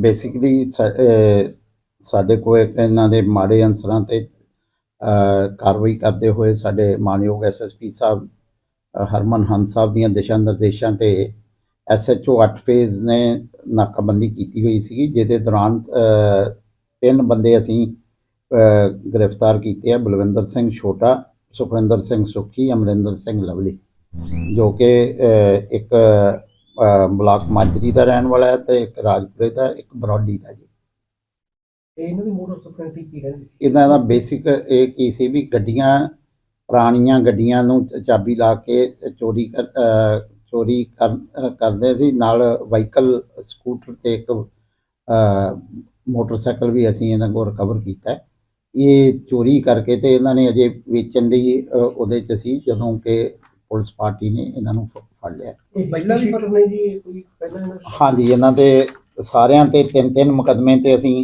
Basically ਸਾਡੇ ਕੋਲ ਇਹਨਾਂ ਦੇ ਮਾੜੇ ਅੰਸਰਾਂ ਤੇ ਕਾਰਵਾਈ ਕਰਦੇ ਹੋਏ ਸਾਡੇ ਮਾਨਯੋਗ ਐਸਐਸਪੀ ਸਾਹਿਬ ਹਰਮਨ ਹੰਸ ਸਾਹਿਬ ਦੀਆਂ ਦਿਸ਼ਾ ਨਿਰਦੇਸ਼ਾਂ ਤੇ ਐਸਐਚਓ 8 ਫੇਜ਼ ਨੇ ਨਾਕਾਬੰਦੀ ਕੀਤੀ ਹੋਈ ਸੀਗੀ, ਜਿਹਦੇ ਦੌਰਾਨ ਤਿੰਨ ਬੰਦੇ ਅਸੀਂ ਗ੍ਰਿਫਤਾਰ ਕੀਤੇ ਆ, ਬਲਵਿੰਦਰ ਸਿੰਘ ਛੋਟਾ, ਸੁਖਵਿੰਦਰ ਸਿੰਘ ਸੁੱਖੀ, ਅਮਰਿੰਦਰ ਸਿੰਘ ਲਵਲੀ, ਜੋ ਕਿ ਇੱਕ ਬਲਾਕ ਮਾਜਰੀ ਦਾ ਰਹਿਣ ਵਾਲਾ ਹੈ ਤੇ ਇੱਕ ਰਾਜਪੁਰੇ ਦਾ ਇੱਕ ਬਰੌਲੀ ਦਾ ਜੀ। ਇਹਨਾਂ ਦੀ ਮੋਟਰ ਸਕੂਟਰੀ ਕੀ ਰਹਿੰਦੀ ਸੀ? ਇਹਨਾਂ ਦਾ ਬੇਸਿਕ ਇਹ ਕੀ ਸੀ ਵੀ ਗੱਡੀਆਂ ਪੁਰਾਣੀਆਂ ਗੱਡੀਆਂ ਨੂੰ ਚਾਬੀ ਲਾ ਕੇ ਚੋਰੀ ਚੋਰੀ ਕਰਦੇ ਸੀ। ਨਾਲ ਵਾਹੀਕਲ ਸਕੂਟਰ ਤੇ ਇੱਕ ਮੋਟਰਸਾਈਕਲ ਵੀ ਅਸੀਂ ਇਹਨਾਂ ਕੋਲ ਰਿਕਵਰ ਕੀਤਾ। ਇਹ ਚੋਰੀ ਕਰਕੇ ਤੇ ਇਹਨਾਂ ਨੇ ਅਜੇ ਵੇਚਣ ਦੀ ਉਹਦੇ ਚ ਸੀ ਜਦੋਂ ਕਿ ਪੁਲਿਸ ਪਾਰਟੀ ਨੇ ਇਹਨਾਂ ਨੂੰ ਫ- ਫੜ ਲਿਆ। ਪਹਿਲਾਂ ਵੀ ਪਰ ਨਹੀਂ ਜੀ ਕੋਈ ਪਹਿਲਾਂ ਇਹਨਾਂ ਹਾਂਜੀ ਇਹਨਾਂ ਤੇ ਸਾਰਿਆਂ ਤੇ ਤਿੰਨ ਤਿੰਨ ਮੁਕਦਮੇ ਤੇ ਅਸੀਂ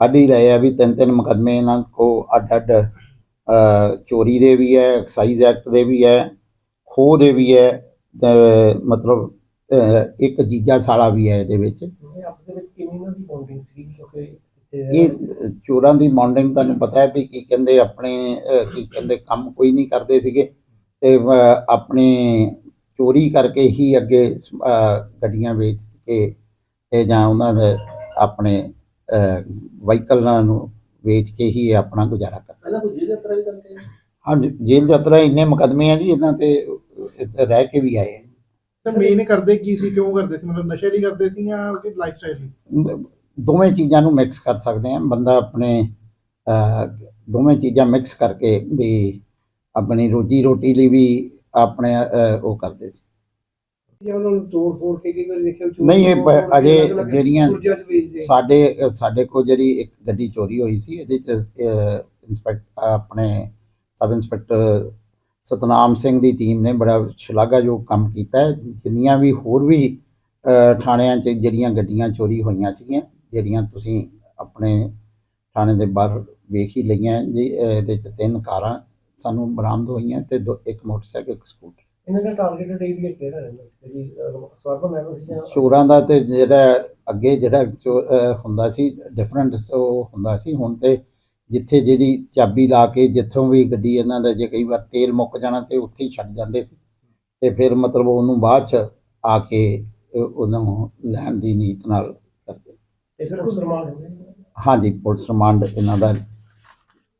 ਕੱਢ ਹੀ ਲਏ ਆ ਵੀ ਤਿੰਨ ਤਿੰਨ ਮੁਕਦਮੇ ਇਹਨਾਂ ਕੋ ਅੱਡ ਅੱਡ ਅ, ਚੋਰੀ ਦੇ ਵੀ ਹੈ ਐਕਸਾਈਜ਼ ਐਕਟ ਦੇ ਵੀ ਹੈ ਖੋਹ ਦੇ ਵੀ ਹੈ ਤੇ ਮਤਲਬ ਅ, ਇੱਕ ਜੀਜਾ ਸਾਲਾ ਵੀ ਹੈ ਇਹਦੇ ਵਿੱਚ। ਇਹ ਆਪਸ ਦੇ ਵਿੱਚ ਕਿੰਨੀ ਇਹਨਾਂ ਦੀ ਬੌਂਡਿੰਗ ਸੀ ਕਿਉਂਕਿ ਤੇ ਇਹ ਚੋਰਾਂ ਦੀ ਮੌਂਡਿੰਗ ਤੁਹਾਨੂੰ ਪਤਾ ਹੈ ਵੀ ਕੀ ਕਹਿੰਦੇ ਆਪਣੇ ਕੀ ਕਹਿੰਦੇ ਕੰਮ ਕੋਈ ਨਹੀਂ ਕਰਦੇ ਸੀਗੇ। ਤੇ ਆਪਣੇ ਚੋਰੀ ਕਰਕੇ ਹੀ ਅੱਗੇ ਗੱਡੀਆਂ ਵੇਚ ਕੇ ਤੇ ਜਾਂ ਉਹਨਾਂ ਦੇ ਆਪਣੇ ਵਾਹੀਕਲਾਂ ਨੂੰ ਵੇਚ ਕੇ ਹੀ ਆਪਣਾ ਗੁਜ਼ਾਰਾ ਕਰਦੇ ਪਹਿਲਾਂ ਕੋਈ ਜੇਲ੍ਹ ਯਾਤਰਾ ਵੀ ਕਰਦੇ ਹਾਂਜੀ ਜੇਲ੍ਹ ਯਾਤਰਾ ਇੰਨੇ ਮੁਕਦਮੇ ਆ ਜੀ ਇਹਨਾਂ ਤੇ ਇੱਥੇ ਰਹਿ ਕੇ ਵੀ ਆਏ ਆ। ਤਾਂ ਮੇਨ ਕਰਦੇ ਕੀ ਸੀ ਕਿਉਂ ਕਰਦੇ ਸੀ? ਮਤਲਬ ਨਸ਼ੇ ਲਈ ਕਰਦੇ ਸੀ ਜਾਂ ਕਿ ਲਾਈਫ ਸਟਾਈਲ ਲਈ ਦੋਵੇਂ ਚੀਜ਼ਾਂ ਨੂੰ ਮਿਕਸ ਕਰ ਸਕਦੇ ਆ। ਬੰਦਾ ਆਪਣੇ ਦੋਵੇਂ ਚੀਜ਼ਾਂ ਮਿਕਸ ਕਰਕੇ ਵੀ ਆਪਣੀ ਰੋਜੀ ਰੋਟੀ ਲਈ ਵੀ ਆਪਣੇ ਉਹ ਕਰਦੇ ਸੀ ਜਾਂ ਉਹਨਾਂ ਨੂੰ ਤੋੜ ਫੋੜ ਕੇ ਕਈ ਵਾਰੀ ਦੇਖਿਆ ਚੋਰ ਨਹੀਂ, ਇਹ ਪ- ਅਜੇ ਜਿਹੜੀਆਂ 'ਚ ਵੇਚਦੇ। ਸਾਡੇ ਸਾਡੇ ਕੋਲ ਜਿਹੜੀ ਇੱਕ ਗੱਡੀ ਚੋਰੀ ਹੋਈ ਸੀ ਇਹਦੇ ਚ ਇੰਸਪੈਕਟ ਆਪਣੇ ਸਬ ਇੰਸਪੈਕਟਰ ਸਤਨਾਮ ਸਿੰਘ ਦੀ ਟੀਮ ਨੇ ਬੜਾ ਸ਼ਲਾਘਾਯੋਗ ਕੰਮ ਕੀਤਾ ਹੈ ਜਿੰਨੀਆਂ ਵੀ ਹੋਰ ਵੀ ਅਹ, ਥਾਣਿਆਂ 'ਚ ਜਿਹੜੀਆਂ ਗੱਡੀਆਂ ਚੋਰੀ ਹੋਈਆਂ ਸੀਗੀਆਂ ਜਿਹੜੀਆਂ ਤੁਸੀਂ ਆਪਣੇ ਥਾਣੇ ਦੇ ਬਾਹਰ ਵੇਖ ਹੀ ਲਈਆਂ ਜੀ ਇਹਦੇ 'ਚ ਤਿੰਨ ਕਾਰਾਂ ਸਾਨੂੰ ਬਰਾਮਦ ਹੋਈਆਂ ਤੇ ਦੋ- ਇੱਕ ਮੋਟਰਸਾਈਕਲ ਇੱਕ ਸਕੂਟਰ। ਇਹਨਾਂ ਦਾ ਟਾਰਗੇਟਡ ਏਰੀਆ ਕਿਹੜਾ ਰਹਿੰਦਾ ਸੀ? ਜੀ ਸਰਵਨ ਲੈਵਲ ਸੀ ਜਾਂ ਚੋਰਾਂ ਦਾ ਤੇ ਜਿਹੜਾ ਅੱਗੇ ਜਿਹੜਾ ਚੋ- ਅਹ ਹੁੰਦਾ ਸੀ ਡਿਫਰੈਂਟ ਉਹ ਹੁੰਦਾ ਸੀ। ਹੁਣ ਤੇ ਜਿੱਥੇ ਜਿਹੜੀ ਚਾਬੀ ਲਾ ਕੇ ਜਿੱਥੋਂ ਵੀ ਗੱਡੀ ਇਹਨਾਂ ਦਾ ਜੇ ਕਈ ਵਾਰ ਤੇਲ ਮੁੱਕ ਜਾਣਾ ਤੇ ਉੱਥੇ ਹੀ ਛੱਡ ਜਾਂਦੇ ਸੀ। ਤੇ ਫਿਰ ਮਤਲਬ ਉਹਨੂੰ ਬਾਅਦ ਚ ਆ ਕੇ ਅਹ ਉਹਨੂੰ ਲੈਣ ਦੀ ਨੀਤ ਨਾਲ ਕਰਦੇ। ਤੇ ਫਿਰ ਉਸ ਰਮਾਨ ਹੋ ਗਏ ਹਾਂਜੀ ਪੁਲਿਸ ਰਿਮਾਂਡ ਇਹਨਾਂ ਦਾ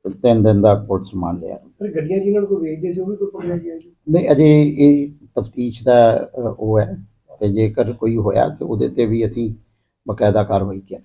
ਤਿੰਨ ਦਿਨ ਦਾ ਪੁਲਿਸ ਰਿਮਾਂਡ ਲਿਆ। ਫਿਰ ਗੱਡੀਆਂ ਜਿਹਨਾਂ ਨੂੰ ਕੋਈ ਵੇਚਦੇ ਸੀ ਉਹ ਵੀ ਕੋਈ ਪਕੜਿਆ ਗਿਆ ਜੀ ਨਹੀਂ ਅਜੇ ਇਹ ਤਫਤੀਸ਼ ਦਾ ਉਹ ਹੈ ਤੇ ਜੇਕਰ ਕੋਈ ਹੋਇਆ ਤੇ ਉਹਦੇ ਤੇ ਵੀ ਅਸੀਂ ਬਕਾਇਦਾ ਕਾਰਵਾਈ ਕਰਾਂਗੇ।